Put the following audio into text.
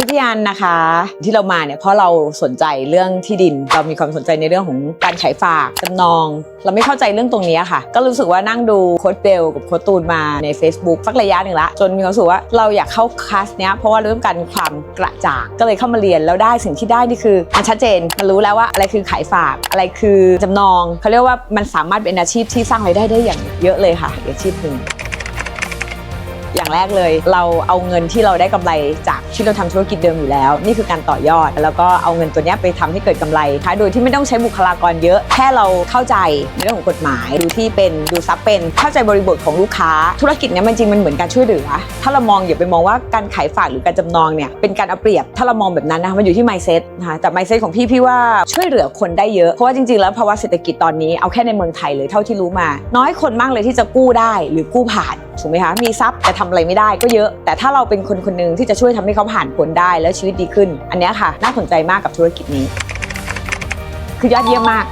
ทิพยานนะคะที่เรามาเนี่ยเพราะเราสนใจเรื่องที่ดิน เรามีความสนใจในเรื่องของการขายฝากจำนอง เราไม่เข้าใจเรื่องตรงนี้ค่ะ ก็รู้สึกว่านั่งดูโค้ดเบลกับโค้ดตูนมาใน Facebook สักระยะหนึ่งละจนมีความรู้สึกว่าเราอยากเข้าคลาสเนี้ยเพราะว่าเรื่องการความกระจ่างก็เลยเข้ามาเรียนแล้วได้สิ่งที่ได้นี่คือมันชัดเจนมันรู้แล้วว่าอะไรคือขายฝากอะไรคือจำนองเขาเรียกว่ามันสามารถเป็นอาชีพที่สร้างรายได้ได้อย่างเยอะเลยค่ะอาชีพหนึ่ง อย่างแรกเลย เราเอาเงินที่เราได้กำไรจากที่เราทำธุรกิจเดิมอยู่แล้ว นี่คือการต่อยอด แล้วก็เอาเงินตัวนี้ไปทำให้เกิดกำไรค่ะโดยที่ไม่ต้องใช้บุคลากรเยอะ แค่เราเข้าใจในเรื่องของกฎหมาย ดูที่เป็นดูซับเป็นเข้าใจบริบทของลูกค้า ธุรกิจเนี้ยมันจริงมันเหมือนการช่วยเหลือ ถ้าเรามองอย่าไปมองว่าการขายฝากหรือการจำนองเนี่ยเป็นการเอาเปรียบ ถ้าเรามองแบบนั้นนะคะมันอยู่ที่ mindset นะคะแต่ mindset ของพี่พี่ว่าช่วยเหลือคนได้เยอะเพราะว่าจริงๆแล้วภาวะเศรษฐกิจตอนนี้เอาแค่ในเมืองไทยเลยเท่าที่รู้มา น้อยคนมากเลยที่จะกู้ได้หรือกู้ผ่าน ถูกไหมคะมีทรัพย์แต่ทำอะไรไม่ได้ก็เยอะ แต่ถ้าเราเป็นคนคนหนึ่งที่จะช่วยทำให้เขาผ่านพ้นได้แล้วชีวิตดีขึ้น อันนี้ค่ะ น่าสนใจมากกับธุรกิจนี้ คือยอดเยี่ยมมาก